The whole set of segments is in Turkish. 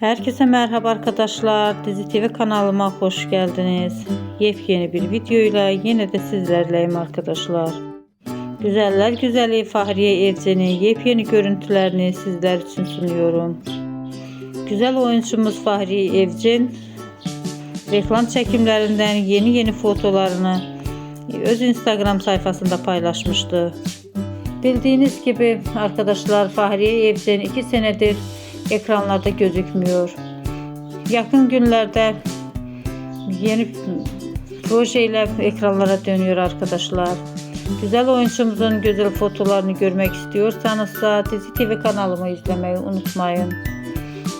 Herkese merhaba arkadaşlar. Dizi TV kanalıma hoş geldiniz. Yepyeni bir videoyla yine de sizlerleyim arkadaşlar. Güzeller güzeli Fahriye Evcen'in yepyeni görüntülerini sizler için sunuyorum. Güzel oyuncumuz Fahriye Evcen reklam çekimlerinden yeni yeni fotolarını öz Instagram sayfasında paylaşmıştı. Bildiğiniz gibi arkadaşlar Fahriye Evcen 2 senedir ekranlarda gözükmüyor. Yakın günlerde yeni projeyle ekranlara dönüyor arkadaşlar. Güzel oyuncumuzun güzel fotolarını görmek istiyorsanız da Dizi TV kanalımı izlemeyi unutmayın.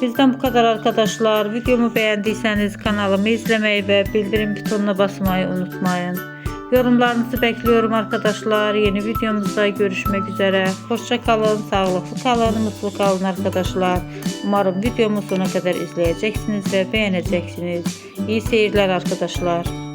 Bizden bu kadar arkadaşlar. Videomu beğendiyseniz kanalımı izlemeyi ve bildirim butonuna basmayı unutmayın. Yorumlarınızı bekliyorum arkadaşlar. Yeni videomuzda görüşmek üzere. Hoşça kalın, sağlıklı kalın, mutlu kalın arkadaşlar. Umarım videomu sona kadar izleyeceksiniz ve beğeneceksiniz. İyi seyirler arkadaşlar.